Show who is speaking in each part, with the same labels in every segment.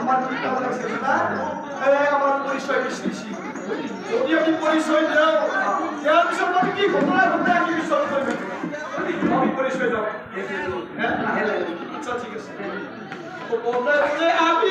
Speaker 1: আমার আমার পরিচয় বেশি যদি আমি পরিচয় দাও দেওয়ার বিষয় আমি কি ঘটনা ঘটনা আমি আমি পরিচয় দেব হ্যাঁ? আচ্ছা ঠিক আছে। তো বলতে আমি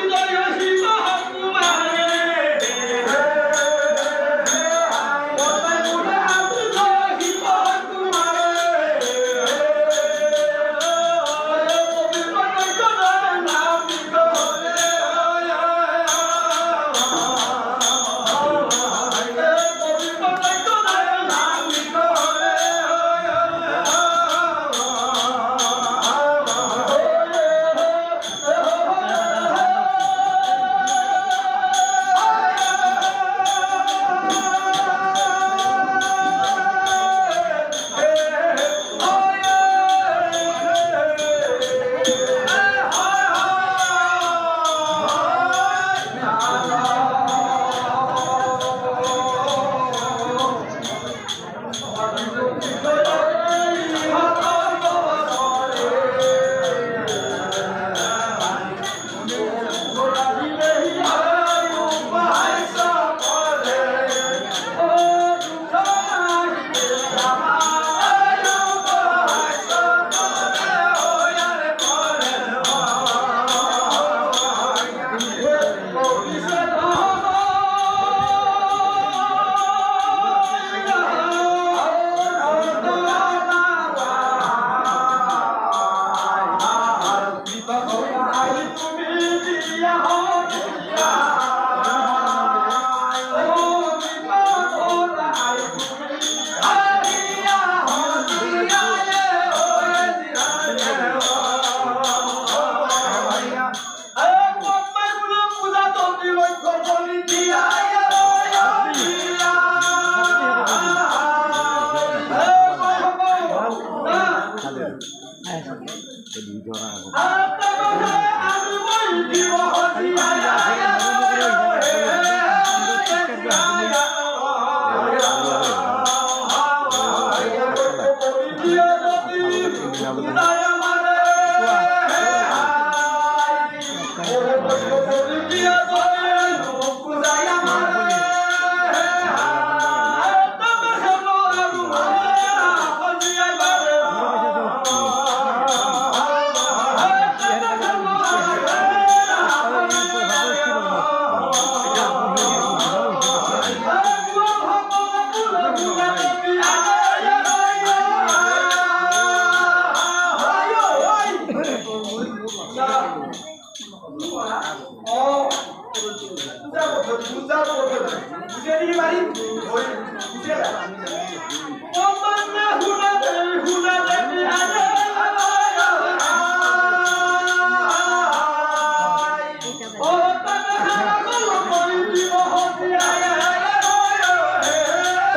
Speaker 1: আচ্ছা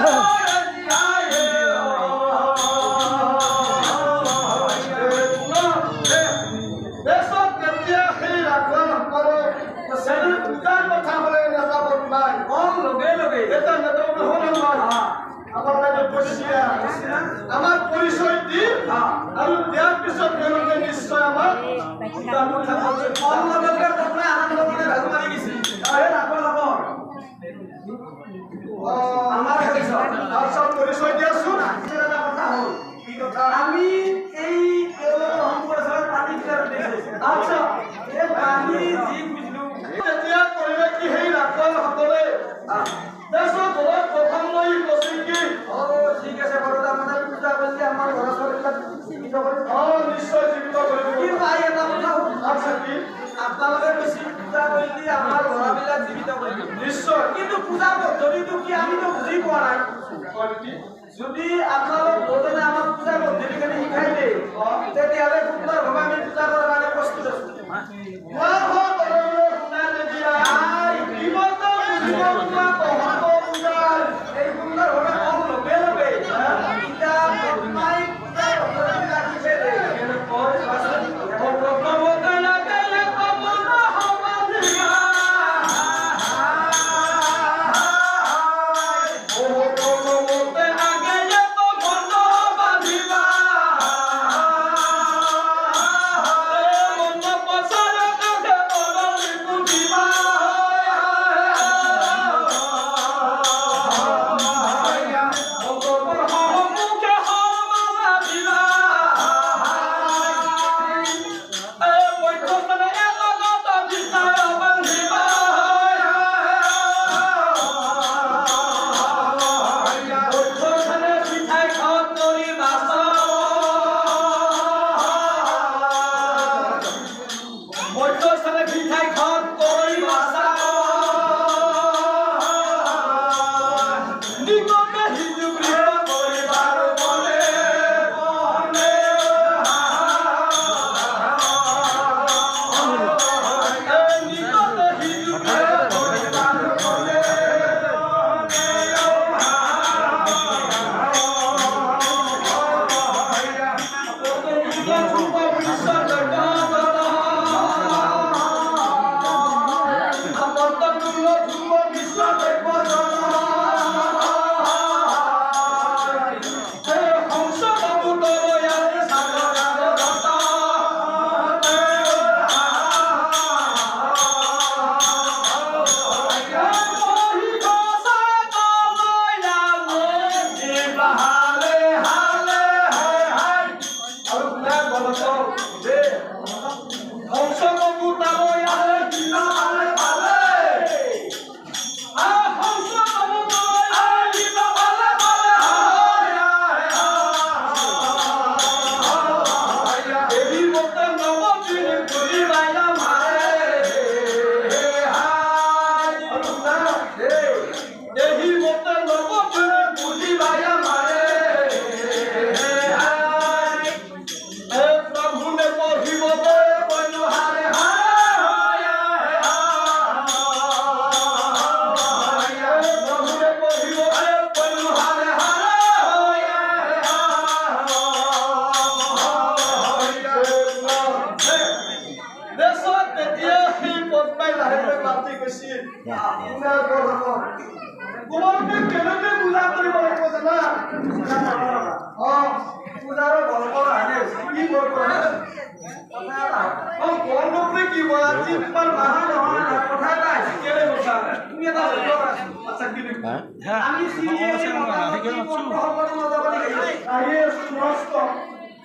Speaker 1: Oh.
Speaker 2: যদি আপনারা বোঝেন আমার পূজা মন্দির এখানে শিখাইলে তাহলে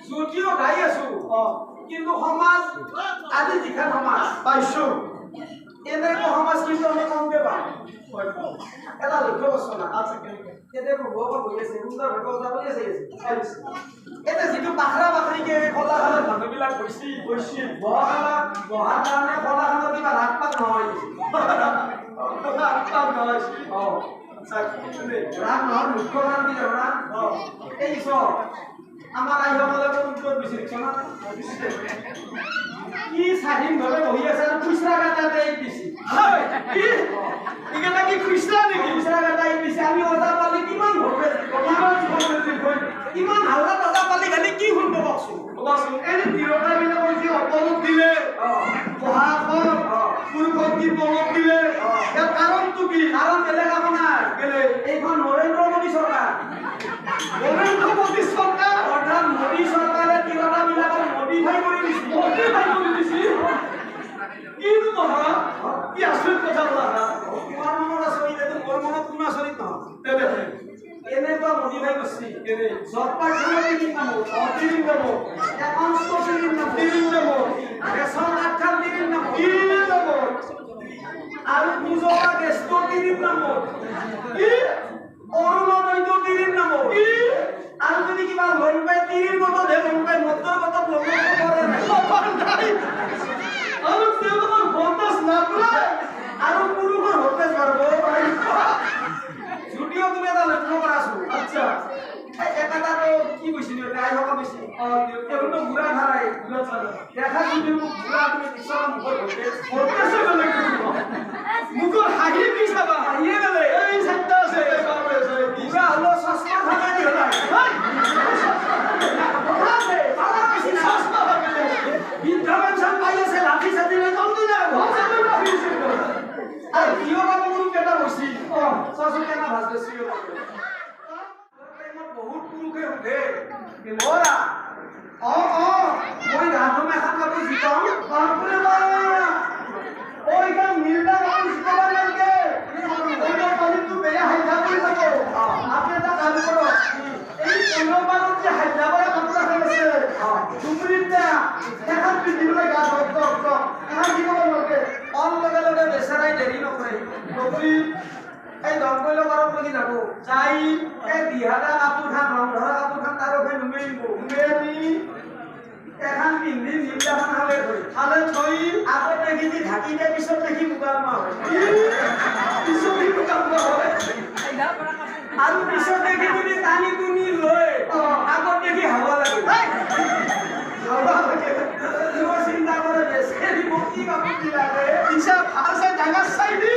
Speaker 2: যদিও গাই আছো অ কিন্তু সমাজ আজি যিখন সমাজ পাইছো। এনেকুৱা সমাজ কিন্তু আমি কমকে পাওঁ এটা লক্ষ্য বস্তু না। এতিয়া ভগৱান বহি আছে সুন্দৰ ভাগৱত যাবলৈ আছে এতিয়া যিটো বাখৰা বাখৰিকে কলাখানত মানুহবিলাক গৈছিল গৈছিল বহাখানত বহাৰ কাৰণে কলাখানত কিবা ৰাগ পাত নহয় ৰাগ পাত নহয় অ ৰাগ নহয় মুখ্য কাৰণ কি জানা এই চব আমাৰ আইসকলে উত্তৰ বিচাৰিছ না? কি স্বাধীনভাৱে বহি আছে আৰু খুচৰা কাটাতে দিছে। কি? এইকেইটা কি খুচৰা নেকি? খুচৰা কাটা দিছে আমি অজা পালি পালি খালি কি শুনব যি অপলোক দিলে পঢ়াখন পুৰুষক কি তলব দিলে ইয়াৰ কাৰণটো কি? কাৰণ বেলেগ। এইখন নৰেন্দ্ৰ মোদী চৰকাৰ। নৰেন্দ্ৰ মোদী চৰকাৰ অৰ্থাৎ মোদী চৰকাৰে তিৰোতা বিলাকক মডিফাই কৰি দিছে মডিফাই কৰি দিছে কিনো নহয় কি আচৰিত কথা কোৱা তোমাৰ মনত আচৰিত এইটো মোৰ মনত কোনো আচৰিত নহয় এনেকুৱা মডিফাই কৰিছে কেনে চৰকাৰ তিনিৰ নাম তিনিৰ নাম একাউণ্ট তিনিৰ নাম তিনিৰ নাম ৰেচন কাৰ্ড তিনিৰ নাম তিনিৰ নাম আৰু পূজা গেষ্ট তিনিৰ নাম কি অৰুণোদয়টো তিনিৰ নাম কি আৰু যদি কিবা লোন পাই তিনিৰ মতত হে লোন পাই মতৰ মতত লোন কৰে নাই আৰু তেওঁলোকৰ ভোটাছ নাপায় আৰু পুৰুষৰ ভোটাছ মাৰিব যদিও তুমি এটা লক্ষ্য কৰাছো আচ্ছা একেটা কি কৈছিল হক কৈছিল এইটো বুঢ়া ধাৰাই দেখা যদি বুঢ়া তুমি পিছৰ মুখত ভোটাছে বেলেগ মুখৰ হাঁহি কি চাবা হাঁহিয়ে বেলেগ এই চাৰিটা আছে বুঢ়া হলেও চশমা থকা দি হলাই বৃদ্ধ পেঞ্চন লাঠি চাঠি লৈ জলদি আর কিয় বা মোৰ কেটা হৈছি অ চাচোন কেনা ভাজ বেছি বহুত পুৰুষে সোধে ল'ৰা অ অ মই ৰাধু মেখা কাপোৰ জিকাওঁ বাপৰে বাপ! ঐ কাম নীলা কাপোৰ জিকাব নালাগে ওইটা পানীটো বেয়া হাইঠা কৰি যাব আপুনি এটা কাম কৰক এই পোন্ধৰ মানত যে হাইঠা কৰা কাপোৰ এখন আছে এখন পিন্ধিবলৈ গা ধৰক ধৰক এখন কি কৰিব নালাগে অন লগে লগে বেচেৰাই দেৰি নকৰে। নকৰি এই দংকৈল পাৰত লাগি যাব যাই, এই দিহাটা কাপোৰ খান ৰং ধৰা তাৰ ওপৰত নুমেৰিব। নুমেৰি এখন পিন্ধি নীলাখন হালে থৈ হালে থৈ আগত দেখি যি ঢাকি দিয়ে পিছত দেখি মোকালমা পিছত মোকালমা আৰু পিছত দেখি যদি টানি টুনি লৈ আগত দেখি হাৱা লাগে। চিন্তা কৰে বেচেৰি মোক কি কাপোৰ দিলাগে পিছে ভালো চাই ডাঙৰ চাই দি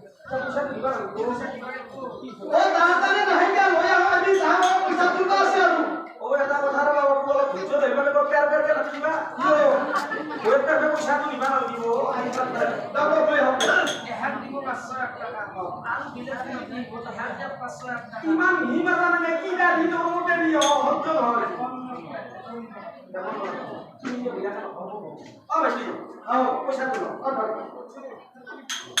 Speaker 2: ও ইমান মিহি মাতা মানে কি দাঢ়ি নকৰোঁতে দিয় সহ্য নহয় অ বেছি অ পইচাটো ল
Speaker 1: অতি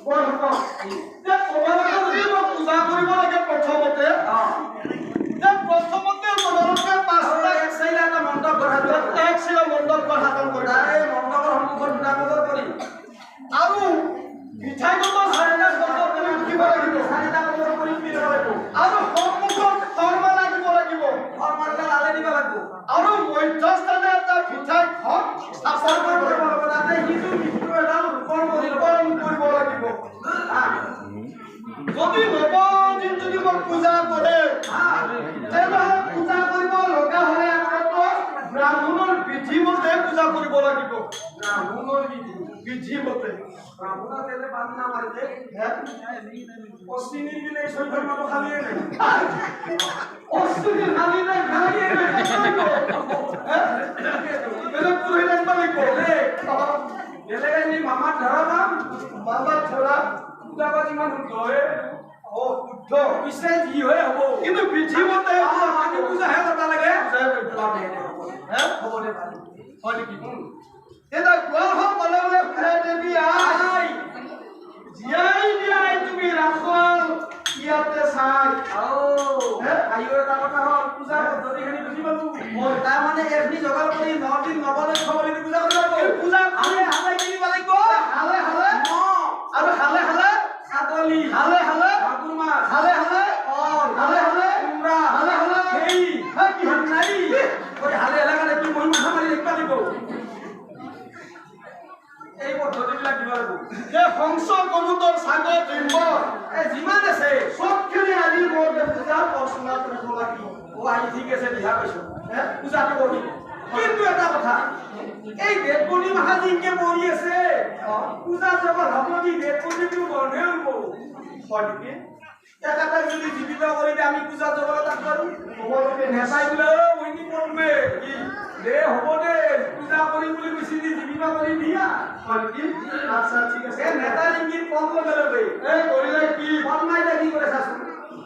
Speaker 1: শুনা বৰ শুনক যে তোমালোকে যদি মই পূজা প্ৰথমতে প্ৰথমতে তোমালোকে পাঁচটা
Speaker 2: এক চাইলে এটা মণ্ডপ দিবা
Speaker 1: এক মণ্ডপ গঠন কৰিবা
Speaker 2: এই মণ্ডপৰ সন্মুখত কৰি
Speaker 1: আৰু মিঠাইগত চাৰিটা গছত তুমি উঠিব লাগিব
Speaker 2: চাৰিটা কমৰ কৰি দিব লাগিব
Speaker 1: আৰু সন্মুখত শৰ্মা লাগিব লাগিব
Speaker 2: ফৰ্মালকে লালে দিব লাগিব
Speaker 1: আৰু মধ্যস্থানে এটা মিঠাই ঘৰ স্থাপন
Speaker 2: চাপৰ
Speaker 1: কৰিব
Speaker 2: কৰিব
Speaker 1: লাগিব
Speaker 2: লাগিব তাতে সিটো মৃত্যু এডাল ৰোপণ কৰি ল'ব
Speaker 1: ৰূপায়ণ কৰিব লাগিব
Speaker 2: হা
Speaker 1: যদি নৱদিন যদি মই পূজা কৰে
Speaker 2: হা
Speaker 1: তেনেহ'লে পূজা কৰিব লগা হ'লে আকৌ ব্ৰাহ্মণৰ বিধিমতে পূজা কৰিব লাগিব
Speaker 2: ব্ৰাহ্মণৰ বিধি
Speaker 1: বিধিমতে
Speaker 2: ব্ৰাহ্মণৰ তেলে বাদ নামাৰিলে
Speaker 1: হে?
Speaker 2: অশ্বিনীৰ বিলে চৈধ্য মানুহ খালিয়ে নাই
Speaker 1: অশ্বিনী খালি নাই খালিয়ে নাই কৰিব। হে? বেলেগ পুৰোহিত আনিব লাগিব
Speaker 2: বেলেগ।
Speaker 1: অ,
Speaker 2: বেলেগ এনে মামাৰ ধৰা কাম
Speaker 1: মামা ধৰা
Speaker 2: পূজা পাত ইমান শুদ্ধ হে
Speaker 1: অ শুদ্ধ
Speaker 2: পিছে যি হয় হ'ব
Speaker 1: কিন্তু বিধিমতে
Speaker 2: আমি পূজাহে কৰিব লাগে
Speaker 1: পূজাই কৰিব লাগে। হে?
Speaker 2: হ'ব দে বাৰু
Speaker 1: হয় নেকি বোলে আই জীয়াই তুমি ৰাখল ইয়াতে চাই
Speaker 2: আও? এটা কথা হ'ল পূজাৰ পদ্ধতিখিনি বুজি পালো
Speaker 1: হয়।
Speaker 2: তাৰমানে এখিনি যোগাৰ কৰি ন দিন নৱলৈ খবৰলৈ পূজা কৰিব
Speaker 1: এই পূজা
Speaker 2: হালে হালে কিনিব লাগিব
Speaker 1: হালে হালে
Speaker 2: মহ,
Speaker 1: আৰু হালে হালে
Speaker 2: ছাগলী
Speaker 1: হালে হালে
Speaker 2: মাগুৰ মাছ
Speaker 1: হালে হালে
Speaker 2: কল
Speaker 1: হালে হালে
Speaker 2: কোমৰা
Speaker 1: হালে হালে
Speaker 2: সেই
Speaker 1: হে কি?
Speaker 2: নাৰী ঐ হালে এলেকাত কি মই মাথা মাৰি লিখিব লাগিব এই পদ্ধতিবিলাক দিব লাগিব
Speaker 1: যে হংস কবুতৰ ছাগল ডিম্ব
Speaker 2: এই যিমান আছে
Speaker 1: চবখিনি আনি মোৰ পূজা পচন্দ কৰিব লাগিব
Speaker 2: অ আহি ঠিক আছে দিহা পাইছো
Speaker 1: হে?
Speaker 2: পূজাটো কৰি কিন্তু এটা কথা এই দেৱপূৰ্ণি মাহা যিনকে পৰি আছে পূজা জগত হ'ব যি দেৱপূৰ্ণিটো
Speaker 1: হয় নেকি
Speaker 2: একেটাক যদি জীৱিত কৰি আমি পূজা জগত তাক পাৰোঁ
Speaker 1: তোমালোকে
Speaker 2: নেচাই বোলে অ মইনি পৰমে কি দে হ'ব দে পূজা কৰিম বুলি কৈছি দি জীৱিত কৰি দিয়া
Speaker 1: হয় আচ্ছা ঠিক আছে
Speaker 2: নেতা লিংগিত কম লগে লগে
Speaker 1: এই কৰিলে কি
Speaker 2: ফলমাই দে কি কৰে চাচোন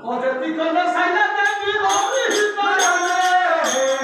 Speaker 1: অজেতি কলে চাইনা দেৱী ৰবি হিতায়নে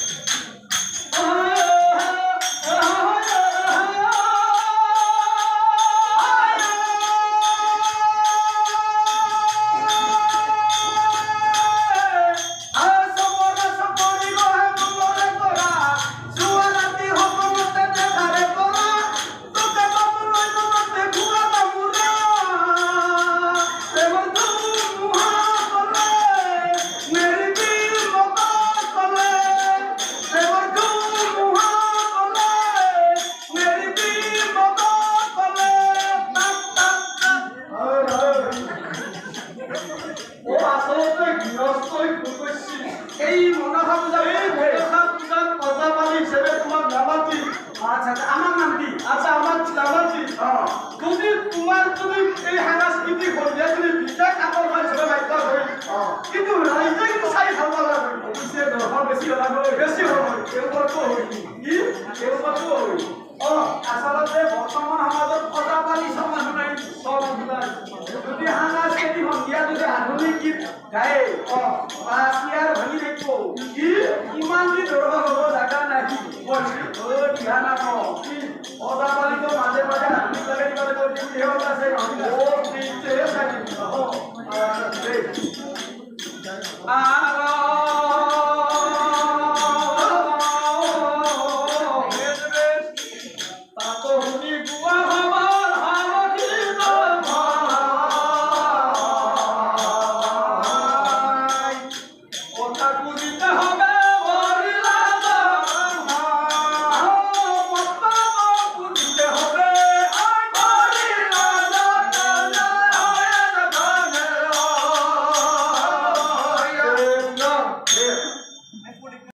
Speaker 1: আচ্ছা আমাক নামাতি
Speaker 2: অ
Speaker 1: যদি তোমাৰ যদি এই সাংস্কৃতিক সন্ধিয়া যদি বিশেষ আকৰ্ষণ হিচাপে বাধ্য হয়। কিন্তু ৰাইজে কিন্তু চাই ভালো পালা হয়
Speaker 2: অৱশ্যে দৰ্শন বেছি ওলাব
Speaker 1: বেছি হ'ল হয়
Speaker 2: তেওঁলোকতো হয়
Speaker 1: কি?
Speaker 2: তেওঁলোকতো হয়
Speaker 1: অ
Speaker 2: আচলতে বৰ্তমান সমাজত সজাপালি সমাজ নাই
Speaker 1: চব আপোনাৰ
Speaker 2: যদি সাংস্কৃতিক সন্ধিয়া যদি আধুনিক গীত গায় চিয়াৰ ভাঙি
Speaker 1: কি
Speaker 2: কিমান কি দৰ্শন হ'ব জাগা নাই। অ দিহা নাপ সজাপালিতো মাঝে মাজে আধুনিক লাগে কিবা লাগে সিহঁত আছে
Speaker 1: ও
Speaker 2: অ দেই